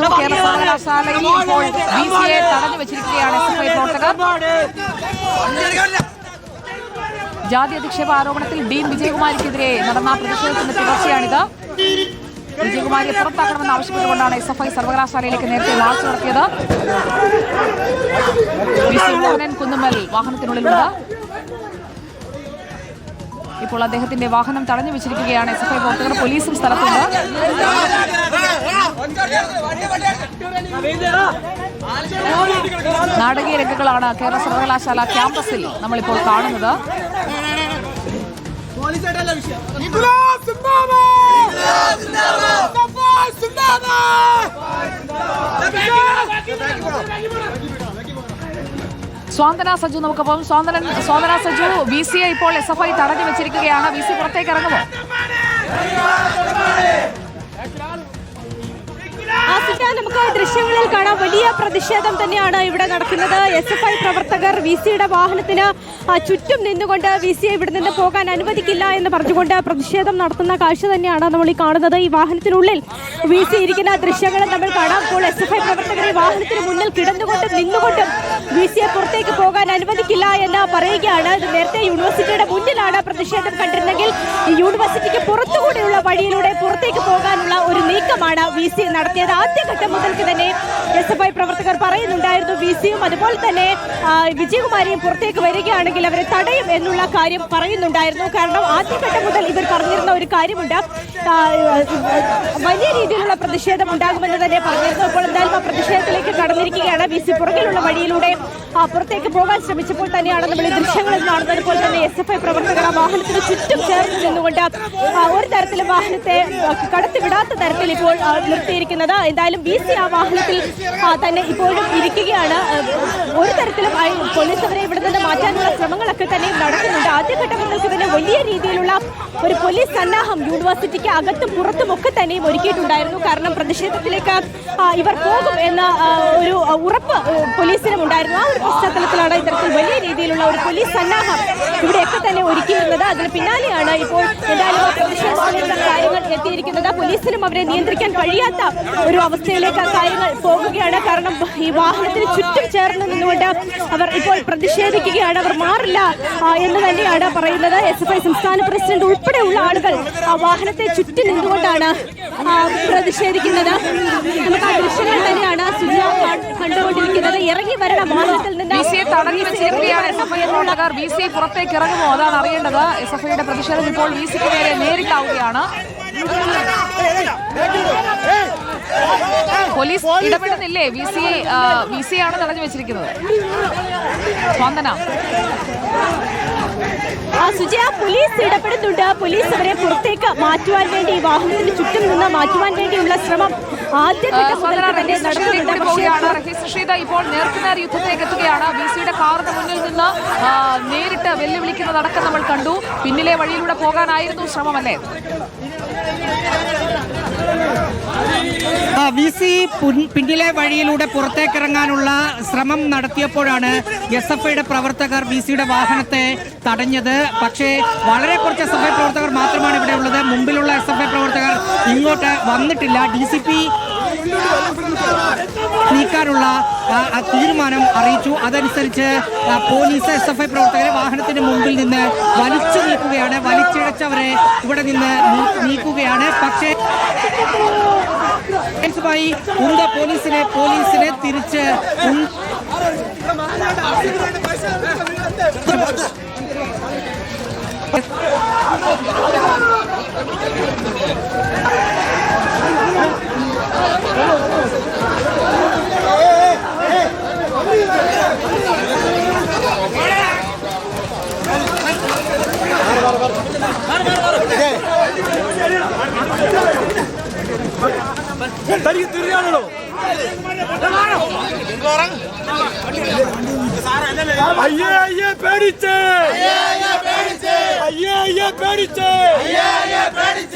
നടക്കുന്നു കേരള സർവകലാശാലയിൽ ഇപ്പോൾ ബി സി എ തടഞ്ഞു വെച്ചിരിക്കുകയാണ് എസ് എഫ് ഐ പ്രവർത്തകർ. ജാതി അധിക്ഷേപ ആരോപണത്തിൽ ഡീൻ വിജയകുമാരിക്കെതിരെ നടന്ന പ്രതിഷേധത്തിന്റെ തുടർച്ചയാണിത്. വിജയകുമാരിയെ പുറത്താക്കണമെന്ന് ആവശ്യപ്പെട്ടുകൊണ്ടാണ് എസ് എഫ് ഐ സർവകലാശാലയിലേക്ക് നേരത്തെ മാർച്ച് നടത്തിയത്. മോഹനൻ കുന്നുമ്മൽ വാഹനത്തിനുള്ളിലുണ്ട്. ഇപ്പോൾ അദ്ദേഹത്തിന്റെ വാഹനം തടഞ്ഞു വെച്ചിരിക്കുകയാണ് എസ് എഫ് ഐ പ്രവർത്തകർ. പോലീസും സ്ഥലത്തുണ്ട്. നാടകീയ രംഗങ്ങളാണ് കേരള സർവകലാശാല ക്യാമ്പസിൽ നമ്മളിപ്പോൾ കാണുന്നത്. സ്വാന്തന സജു നമുക്കപ്പം സ്വാന്തനൻ സ്വാന്തന സജു വി സി ഐ ഇപ്പോൾ എസ് എഫ് ഐ തടഞ്ഞു വെച്ചിരിക്കുകയാണ്. വി സി പുറത്തേക്ക് ഇറങ്ങുമോ? നമുക്ക് ദൃശ്യങ്ങളിൽ കാണാം. വലിയ പ്രതിഷേധം തന്നെയാണ് ഇവിടെ നടക്കുന്നത്. എസ് എഫ് ഐ പ്രവർത്തകർ വി സിയുടെ വാഹനത്തിന് ചുറ്റും നിന്നുകൊണ്ട് വി സിയെ ഇവിടെ നിന്ന് പോകാൻ അനുവദിക്കില്ല എന്ന് പറഞ്ഞുകൊണ്ട് പ്രതിഷേധം നടത്തുന്ന കാഴ്ച തന്നെയാണ് നമ്മൾ ഈ കാണുന്നത്. ഈ വാഹനത്തിനുള്ളിൽ വി സി ഇരിക്കുന്ന ദൃശ്യങ്ങൾ നമ്മൾ കാണാം. അപ്പോൾ എസ് എഫ് ഐ പ്രവർത്തകർ ഈ വാഹനത്തിന് മുന്നിൽ കിടന്നുകൊണ്ടും നിന്നുകൊണ്ടും വി സിയെ പുറത്തേക്ക് പോകാൻ അനുവദിക്കില്ല എന്ന് പറയുകയാണ്. നേരത്തെ യൂണിവേഴ്സിറ്റിയുടെ മുന്നിലാണ് പ്രതിഷേധം കണ്ടിരുന്നെങ്കിൽ യൂണിവേഴ്സിറ്റിക്ക് പുറത്തുകൂടെയുള്ള വഴിയിലൂടെ പുറത്തേക്ക് പോകാനുള്ള ഒരു നീക്കമാണ് വി സി നടത്തിയത്. ആദ്യഘട്ടം മുതൽക്ക് തന്നെ എസ് എഫ് ഐ പ്രവർത്തകർ പറയുന്നുണ്ടായിരുന്നു വി സിയും അതുപോലെ തന്നെ വിജയകുമാരിയും പുറത്തേക്ക് വരികയാണെങ്കിൽ അവരെ തടയും എന്നുള്ള കാര്യം പറയുന്നുണ്ടായിരുന്നു. കാരണം ആദ്യഘട്ടം ഒരു കാര്യമുണ്ട്. വലിയ രീതിയിലുള്ള പ്രതിഷേധം ഉണ്ടാകുമെന്ന് തന്നെ പറഞ്ഞിരുന്നു. അപ്പോൾ എന്തായാലും ആ പ്രതിഷേധത്തിലേക്ക് കടന്നിരിക്കുകയാണ് ബി സി. പുറകിലുള്ള വഴിയിലൂടെ പുറത്തേക്ക് പോകാൻ ശ്രമിച്ചപ്പോൾ തന്നെയാണ് നമ്മൾ ഈ ദൃശ്യങ്ങളിൽ കാണുന്നത്. പോലെ തന്നെ എസ് എഫ് ഐ പ്രവർത്തകർ വാഹനത്തിന് ചുറ്റും ചേർന്ന് നിന്നുകൊണ്ട് ഒരു തരത്തിലും വാഹനത്തെ കടത്തിവിടാത്ത തരത്തിൽ ഇപ്പോൾ നിർത്തിയിരിക്കുന്നത്. എന്തായാലും ബി സി ആ വാഹനത്തിൽ തന്നെ ഇപ്പോഴും ഇരിക്കുകയാണ്. ഒരു തരത്തിലും പോലീസ് അവരെ ഇവിടെ നിന്ന് മാറ്റാനുള്ള ശ്രമങ്ങളൊക്കെ തന്നെ നടക്കുന്നുണ്ട്. ആദ്യഘട്ടം തന്നെ വലിയ ഒരു പോലീസ് സന്നാഹം യൂണിവേഴ്സിറ്റിക്ക് അകത്തും പുറത്തും ഒക്കെ തന്നെയും ഒരുക്കിയിട്ടുണ്ടായിരുന്നു. കാരണം പ്രതിഷേധത്തിലേക്ക് ഇവർ പോകും എന്ന ഒരു ഉറപ്പ് പോലീസിനും ഉണ്ടായിരുന്നു. ആ ഒരു പശ്ചാത്തലത്തിലാണ് ഇത്തരത്തിൽ വലിയ രീതിയിലുള്ള ഒരു പോലീസ് സന്നാഹം ഇവിടെയൊക്കെ തന്നെ ഒരുക്കിയിരുന്നത്. അതിന് പിന്നാലെയാണ് ഇപ്പോൾ എന്തായാലും എത്തിയിരിക്കുന്നത്. പോലീസിനും അവരെ നിയന്ത്രിക്കാൻ കഴിയാത്ത ഒരു അവസ്ഥയിലേക്ക് കാര്യങ്ങൾ പോകുകയാണ്. കാരണം ഈ വാഹനത്തിന് ചുറ്റും ചേർന്ന് നിന്നുകൊണ്ട് അവർ ഇപ്പോൾ പ്രതിഷേധിക്കുകയാണ്. അവർ മാറില്ല എന്ന് തന്നെയാണ് പറയുന്നത്. എസ് എഫ് ഐ സംസ്ഥാന പ്രസിഡന്റ് ഉൾപ്പെടെയുള്ള ആളുകൾ ആ വാഹനത്തെ ചുറ്റി നിന്നുകൊണ്ടാണ് പ്രതിഷേധിക്കുന്നത്. നമുക്ക് ആ ദൃശ്യങ്ങൾ തന്നെയാണ് സുജ കണ്ടുകൊണ്ടിരിക്കുന്നത്. ഇറങ്ങി വരണം വാഹനത്തിൽ നിന്ന് തടഞ്ഞു വെച്ചിരിക്കുകയാണ് എസ് എഫ് ഐ പ്രവർത്തകർ. ബി സി ഐ പുറത്തേക്ക് ഇറങ്ങുമോ? അതാണ് അറിയേണ്ടത്. എസ് എഫ് ഐയുടെ പ്രതിഷേധം ഇപ്പോൾ വി സിക്ക് നേരെ നേരിട്ടാവുകയാണ്. പോലീസ് ഇടപെടുന്നില്ലേ? വി സി വി സി ആണ് തടഞ്ഞു വെച്ചിരിക്കുന്നത്. സ്പന്ദന സുജയ പോലീസ് ഇടപെടുന്നുണ്ട്. പോലീസ് അവരെ പുറത്തേക്ക് മാറ്റുവാൻ വേണ്ടി ഈ വാഹനത്തിന് ചുറ്റും നിന്ന് മാറ്റുവാൻ വേണ്ടിയുള്ള ശ്രമം റഷീദ് ഇപ്പോൾ നേർക്കുനേർ യുദ്ധത്തിലേക്ക് എത്തുകയാണ്. ബി സിയുടെ കാറിന് മുന്നിൽ നിന്ന് നേരിട്ട് വെല്ലുവിളിക്കുന്നതടക്കം നമ്മൾ കണ്ടു. പിന്നിലെ വഴിയിലൂടെ പോകാനായിരുന്നു ശ്രമമല്ലേ? വി സി പിന്നിലെ വഴിയിലൂടെ പുറത്തേക്കിറങ്ങാനുള്ള ശ്രമം നടത്തിയപ്പോഴാണ് എസ് എഫ് ഐയുടെ പ്രവർത്തകർ വി സിയുടെ വാഹനത്തെ തടഞ്ഞത്. പക്ഷേ വളരെ കുറച്ച് എസ് എഫ് ഐ പ്രവർത്തകർ മാത്രമാണ് ഇവിടെ ഉള്ളത്. മുമ്പിലുള്ള എസ് എഫ് ഐ പ്രവർത്തകർ ഇങ്ങോട്ട് വന്നിട്ടില്ല. ഡി സി പി നീക്കാനുള്ള തീരുമാനം അറിയിച്ചു. അതനുസരിച്ച് പോലീസ് എസ് എഫ് ഐ പ്രവർത്തകരെ വാഹനത്തിന് മുമ്പിൽ നിന്ന് വലിച്ചു നീക്കുകയാണ്. വലിച്ചിഴച്ചവരെ ഇവിടെ നിന്ന് നീക്കുകയാണ്. പക്ഷേ ായി ഉണ്ട. പോലീസിനെ പോലീസിനെ തിരിച്ച് தனிக்கு தெரியாதோ ஐயே ஐயே பேடிச்சு. ஐயே ஐயே பேடிச்சு. ஐயே ஐயே பேடிச்சு.